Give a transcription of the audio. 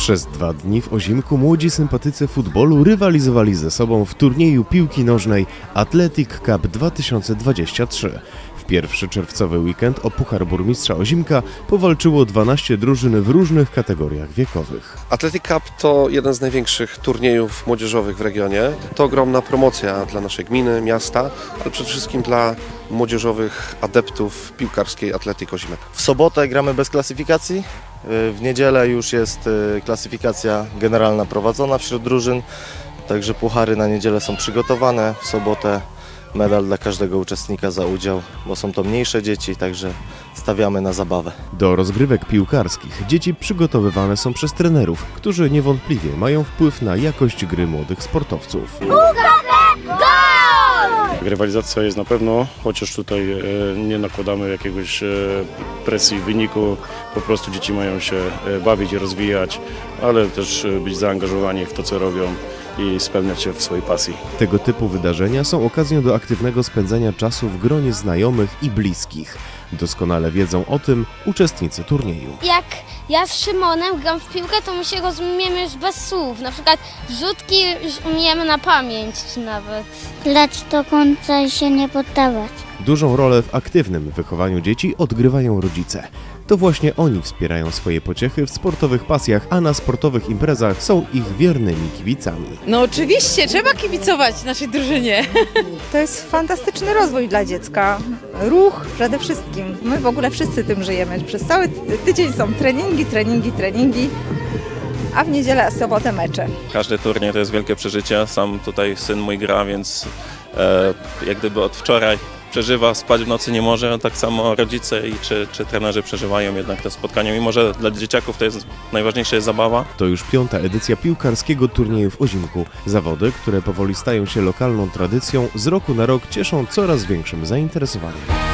Przez dwa dni w Ozimku młodzi sympatycy futbolu rywalizowali ze sobą w turnieju piłki nożnej Athletic Cup 2023. W pierwszy czerwcowy weekend o Puchar Burmistrza Ozimka powalczyło 12 drużyn w różnych kategoriach wiekowych. Athletic Cup to jeden z największych turniejów młodzieżowych w regionie. To ogromna promocja dla naszej gminy, miasta, ale przede wszystkim dla młodzieżowych adeptów piłkarskiej Atletyk Ozimek. W sobotę gramy bez klasyfikacji. W niedzielę już jest y, klasyfikacja generalna prowadzona wśród drużyn. Także puchary na niedzielę są przygotowane. W sobotę medal dla każdego uczestnika za udział, bo są to mniejsze dzieci, także stawiamy na zabawę. Do rozgrywek piłkarskich dzieci przygotowywane są przez trenerów, którzy niewątpliwie mają wpływ na jakość gry młodych sportowców. Rywalizacja jest na pewno, chociaż tutaj e, nie nakładamy jakiegoś e, presji wyniku. Po prostu dzieci mają się e, bawić i rozwijać, ale też być zaangażowani w to, co robią i spełniać się w swojej pasji. Tego typu wydarzenia są okazją do aktywnego spędzania czasu w gronie znajomych i bliskich. Doskonale wiedzą o tym uczestnicy turnieju. Jak ja z Szymonem gram w piłkę, to my się rozumiemy już bez słów. Na przykład rzutki już umiemy na pamięć nawet. Grać do końca i się nie poddawać. Dużą rolę w aktywnym wychowaniu dzieci odgrywają rodzice. To właśnie oni wspierają swoje pociechy w sportowych pasjach, a na sportowych imprezach są ich wiernymi kibicami. No oczywiście, trzeba kibicować naszej drużynie. To jest fantastyczny rozwój dla dziecka. Ruch przede wszystkim. My w ogóle wszyscy tym żyjemy. Przez cały ty- tydzień są treningi, treningi, treningi, a w niedzielę, sobotę mecze. Każdy turniej to jest wielkie przeżycie. Sam tutaj syn mój gra, więc e, jak gdyby od wczoraj przeżywa, spać w nocy nie może. Tak samo rodzice i czy, czy trenerzy przeżywają jednak te spotkania. Mimo, że dla dzieciaków to jest najważniejsza jest zabawa, To już piąta edycja piłkarskiego turnieju w Ozimku. Zawody, które powoli stają się lokalną tradycją, z roku na rok cieszą coraz większym zainteresowaniem.